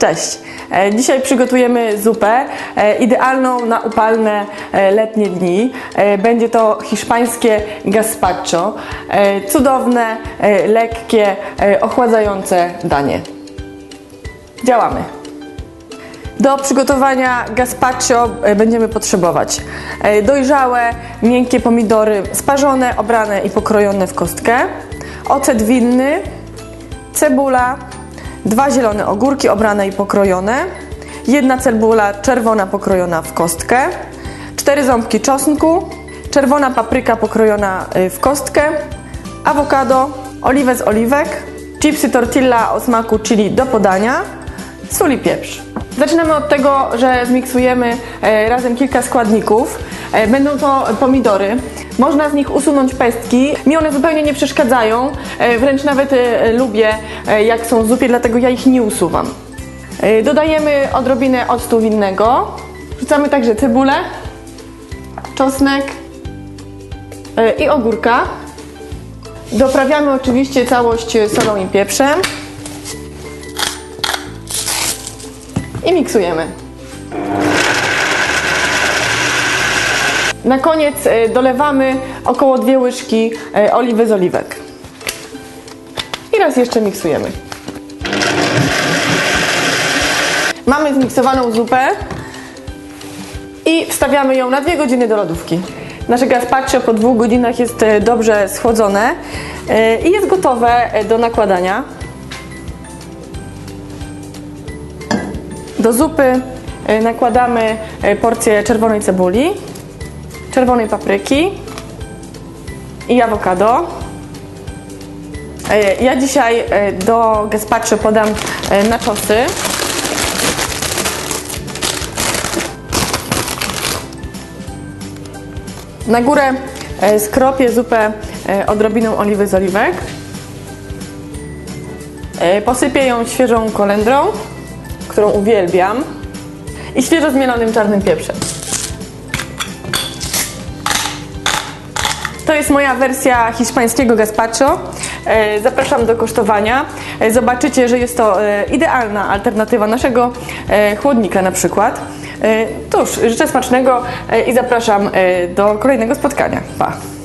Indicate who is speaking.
Speaker 1: Cześć! E, Dzisiaj przygotujemy zupę e, idealną na upalne e, letnie dni. Będzie to hiszpańskie gazpacho. Cudowne, lekkie, ochładzające danie. Działamy! Do przygotowania gazpacho będziemy potrzebować dojrzałe, miękkie pomidory, sparzone, obrane i pokrojone w kostkę, ocet winny, cebula, dwa zielone ogórki obrane i pokrojone, jedna cebula czerwona pokrojona w kostkę, cztery ząbki czosnku, czerwona papryka pokrojona y, w kostkę, awokado, oliwę z oliwek, chipsy tortilla o smaku chili do podania, sól i pieprz. Zaczynamy od tego, że zmiksujemy e, razem kilka składników. E, Będą to pomidory. Można z nich usunąć pestki. Mi one zupełnie nie przeszkadzają. E, Wręcz nawet e, lubię, jak są w zupie, dlatego ja ich nie usuwam. Dodajemy odrobinę octu winnego. Wrzucamy także cebulę, czosnek i ogórka. Doprawiamy oczywiście całość solą i pieprzem. i miksujemy. Na koniec e, dolewamy około dwie łyżki e, oliwy z oliwek. I raz jeszcze miksujemy. Mamy zmiksowaną zupę i wstawiamy ją na dwie godziny do lodówki. Nasze gazpacho po dwóch godzinach jest e, dobrze schłodzone i jest gotowe do nakładania. Do zupy nakładamy porcję czerwonej cebuli, czerwonej papryki i awokado. E, Ja dzisiaj e, do gazpacho podam e, nachosy. Na górę skropię zupę odrobiną oliwy z oliwek. Posypię ją świeżą kolendrą którą uwielbiam i świeżo zmielonym czarnym pieprzem. To jest moja wersja hiszpańskiego gazpacho. E, Zapraszam do kosztowania. E, Zobaczycie, że jest to e, idealna alternatywa naszego chłodnika na przykład. Cóż, życzę smacznego i zapraszam do kolejnego spotkania. Pa!